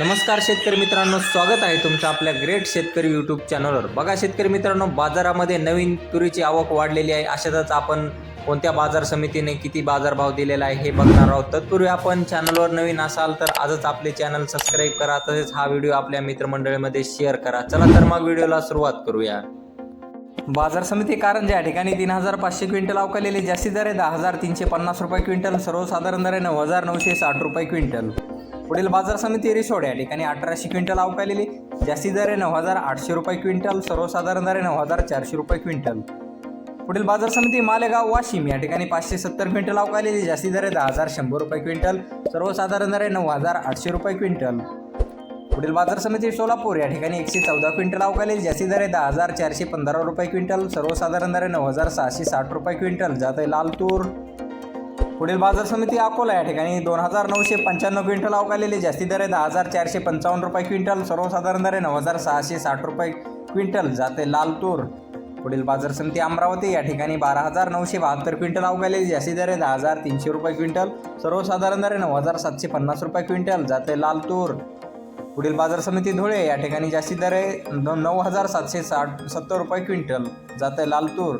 नमस्कार शेतकरी मित्रांनो स्वागत आहे तुमचं आपल्या ग्रेट शेतकरी यूट्यूब चॅनलवर बघा शेतकरी मित्रांनो बाजारामध्ये नवीन तुरीची आवक वाढलेली आहे. अशातच आपण कोणत्या बाजार समितीने किती बाजारभाव दिलेला आहे हे बघणार आहोत. तत्पूर्वी आपण चॅनलवर नवीन असाल तर आजच आपले चॅनल सबस्क्राईब करा. तसेच हा व्हिडिओ आपल्या मित्रमंडळीमध्ये शेअर करा. चला तर मग व्हिडिओला सुरुवात करूया. बाजार समिती कारंजा या ठिकाणी तीन हजार पाचशे क्विंटल अवकालेले जास्तीत दर आहे दहा हजार तीनशे पन्नास रुपये क्विंटल सर्वसाधारण दर आहे नऊ हजार नऊशे साठ रुपये क्विंटल. पुढील बाजार समिती रिसोड या ठिकाणी अठराशे क्विंटल अवकालेली जास्तीत दर आहे नऊ हजार आठशे रुपये क्विंटल सर्वसाधारण दर आहे नऊ हजार चारशे रुपये क्विंटल. पुढील बाजार समिती मालेगाव वाशिम या ठिकाणी पाचशे सत्तर क्विंटल अवकालेली जास्तीत दर आहे दहा हजार शंभर रुपये क्विंटल सर्वसाधारण दर आहे नऊ हजार आठशे रुपये क्विंटल. पुढील बाजार समिती सोलापूर या ठिकाणी एकशे चौदा क्विंटल अवकालेली जास्ती दर आहे दहा हजार चारशे पंधरा रुपये क्विंटल सर्वसाधारण दर आहे नऊ हजार सहाशे साठ रुपये क्विंटल. जात आहे लाल तूर. पुढील बाजार समिती अकोला या ठिकाणी दोन हजार नऊशे पंच्याण्णव क्विंटल अवकालेली जास्ती दर आहे दहा हजार चारशे पंचावन्न रुपये क्विंटल सर्वसाधारण दर आहे नऊ हजार सहाशे साठ रुपये क्विंटल. जाते लाल तूर पुढील बाजार समिती अमरावती या ठिकाणी बारा हजार नऊशे बहात्तर क्विंटल अवकालेली जास्ती दर आहे दहा हजार तीनशे रुपये क्विंटल सर्वसाधारण दर आहे नऊ हजार सातशे पन्नास रुपये क्विंटल. जाते लाल तूर पुढील बाजार समिती धुळे या ठिकाणी जास्ती दर आहे नऊ हजार सातशे साठ सत्तर रुपये क्विंटल. जाते लाल तूर